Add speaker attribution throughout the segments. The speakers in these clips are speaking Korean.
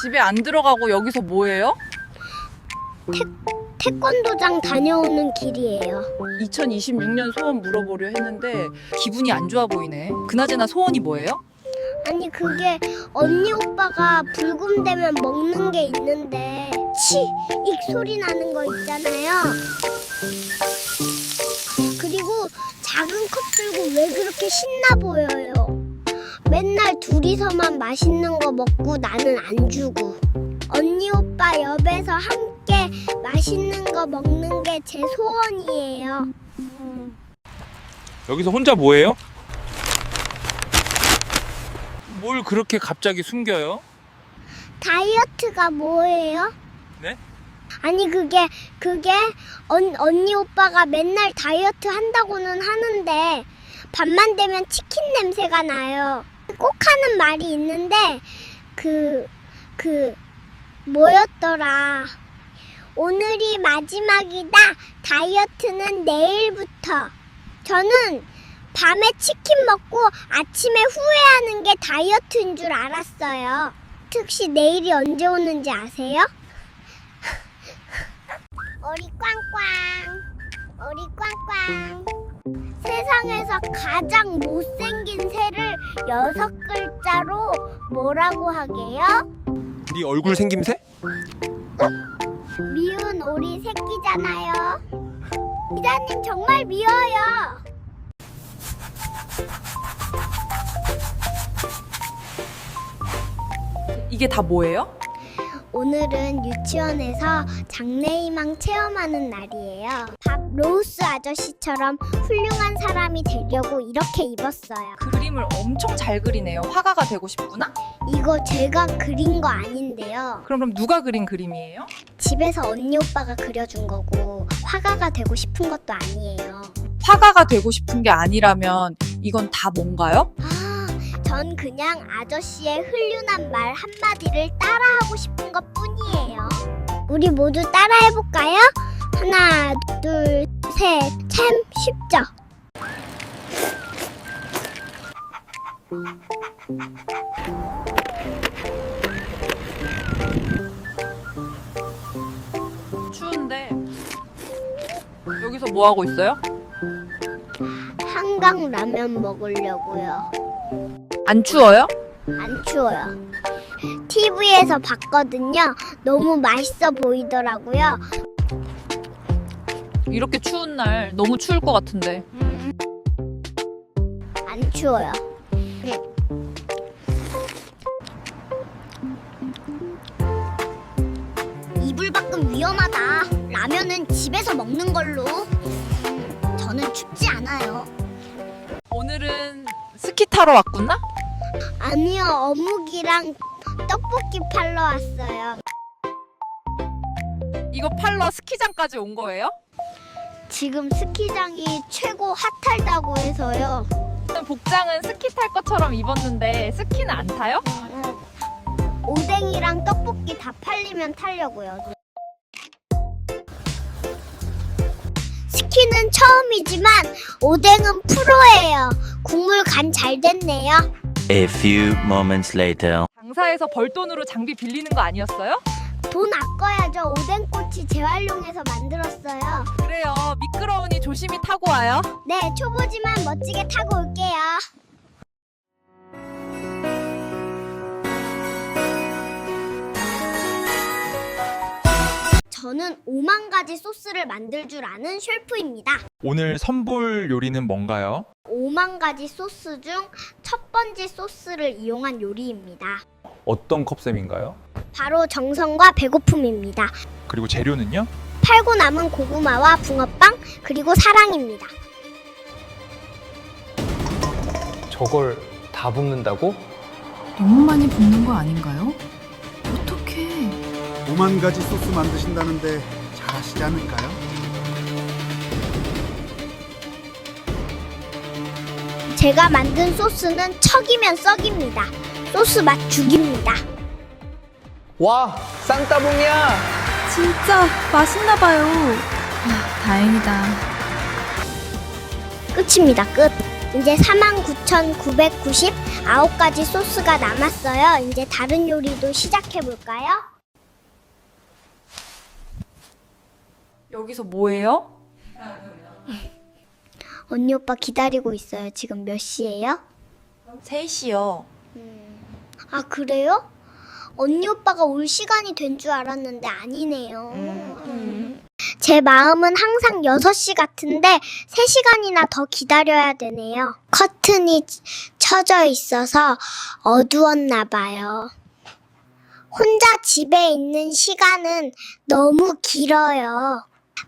Speaker 1: 집에 안 들어가고 여기서 뭐 해요?
Speaker 2: 태권도장 다녀오는 길이에요.
Speaker 1: 2026년 소원 물어보려 했는데 기분이 안 좋아 보이네. 그나저나 소원이 뭐예요?
Speaker 2: 아니 그게 언니 오빠가 불금되면 먹는 게 있는데 치 익 소리 나는 거 있잖아요. 그리고 작은 컵 들고 왜 그렇게 신나 보여요? 맨날 둘이서만 맛있는 거 먹고 나는 안 주고 언니 오빠 옆에서 함께 맛있는 거 먹는 게 제 소원이에요.
Speaker 3: 여기서 혼자 뭐해요? 뭘 그렇게 갑자기 숨겨요?
Speaker 2: 다이어트가 뭐예요?
Speaker 3: 네?
Speaker 2: 아니 그게 그게 언, 언니 오빠가 맨날 다이어트 한다고는 하는데 밤만 되면 치킨 냄새가 나요. 꼭 하는 말이 있는데 그 그 뭐였더라? 오늘이 마지막이다. 다이어트는 내일부터. 저는 밤에 치킨 먹고 아침에 후회하는 게 다이어트인 줄 알았어요. 특히 내일이 언제 오는지 아세요? 어리 꽝꽝, 어리 꽝꽝. 세상에서 가장 못생긴 새를 여섯 글자로 뭐라고 하게요?
Speaker 4: 네 얼굴 생김새?
Speaker 2: 미운 오리 새끼잖아요. 기자님 정말 미워요.
Speaker 1: 이게 다 뭐예요?
Speaker 2: 오늘은 유치원에서 장래희망 체험하는 날이에요. 밥 로우스 아저씨처럼 훌륭한 사람이 되려고 이렇게 입었어요.
Speaker 1: 그림을 엄청 잘 그리네요. 화가가 되고 싶구나?
Speaker 2: 이거 제가 그린 거 아닌데요.
Speaker 1: 그럼 그럼 누가 그린 그림이에요?
Speaker 2: 집에서 언니 오빠가 그려준 거고 화가가 되고 싶은 것도 아니에요.
Speaker 1: 화가가 되고 싶은 게 아니라면 이건 다 뭔가요?
Speaker 2: 아, 전 그냥 아저씨의 훌륭한 말 한마디를 따라하고 싶은 것 뿐이에요. 우리 모두 따라해볼까요? 하나, 둘, 셋. 참 쉽죠?
Speaker 1: 추운데 여기서 뭐 하고 있어요?
Speaker 2: 한강 라면 먹으려고요.
Speaker 1: 안 추워요?
Speaker 2: 안 추워요. TV에서 봤거든요. 너무 맛있어 보이더라고요.
Speaker 1: 이렇게 추운 날 너무 추울 것 같은데.
Speaker 2: 안 추워요. 이불 밖은 위험하다. 라면은 집에서 먹는 걸로. 저는 춥지 않아요.
Speaker 1: 오늘은 스키 타러 왔구나?
Speaker 2: 아니요, 어묵이랑 떡볶이 팔러 왔어요.
Speaker 1: 이거 팔러 스키장까지 온 거예요?
Speaker 2: 지금 스키장이 최고 핫하다고 해서요.
Speaker 1: 복장은 스키 탈 것처럼 입었는데 스키는 안 타요?
Speaker 2: 오뎅이랑 떡볶이 다 팔리면 타려고요. 스키는 처음이지만 오뎅은 프로예요. 국물 간 잘 됐네요.
Speaker 5: A few moments later.
Speaker 1: 장사에서 벌돈으로 장비 빌리는 거 아니었어요?
Speaker 2: 돈 아껴야죠. 오뎅꼬치 재활용해서 만들었어요.
Speaker 1: 그래요. 미끄러우니 조심히 타고 와요.
Speaker 2: 네, 초보지만 멋지게 타고 올게요. 저는 5만 가지 소스를 만들 줄 아는 셰프입니다.
Speaker 3: 오늘 선볼 요리는 뭔가요?
Speaker 2: 5만 가지 소스 중 첫 번째 소스를 이용한 요리입니다.
Speaker 3: 어떤 컵셈인가요?
Speaker 2: 바로 정성과 배고픔입니다.
Speaker 3: 그리고 재료는요?
Speaker 2: 팔고 남은 고구마와 붕어빵 그리고 사랑입니다.
Speaker 4: 저걸 다 붓는다고?
Speaker 6: 너무 많이 붓는 거 아닌가요? 어떻게?
Speaker 7: 5만 가지 소스 만드신다는데 잘하시지 않을까요?
Speaker 2: 제가 만든 소스는 척이면 썩입니다. 소스 맛 죽입니다.
Speaker 4: 와, 쌍따봉이야!
Speaker 6: 진짜 맛있나 봐요. 아, 다행이다.
Speaker 2: 끝입니다. 끝. 이제 49,999가지 소스가 남았어요. 이제 다른 요리도 시작해 볼까요?
Speaker 1: 여기서 뭐해요?
Speaker 2: 언니 오빠 기다리고 있어요. 지금 몇 시예요?
Speaker 1: 3시요.
Speaker 2: 아, 그래요? 언니 오빠가 올 시간이 된 줄 알았는데 아니네요. 제 마음은 항상 6시 같은데 3시간이나 더 기다려야 되네요. 커튼이 쳐져 있어서 어두웠나 봐요. 혼자 집에 있는 시간은 너무 길어요.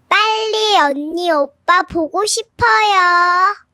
Speaker 2: 빨리 언니 오빠 보고 싶어요.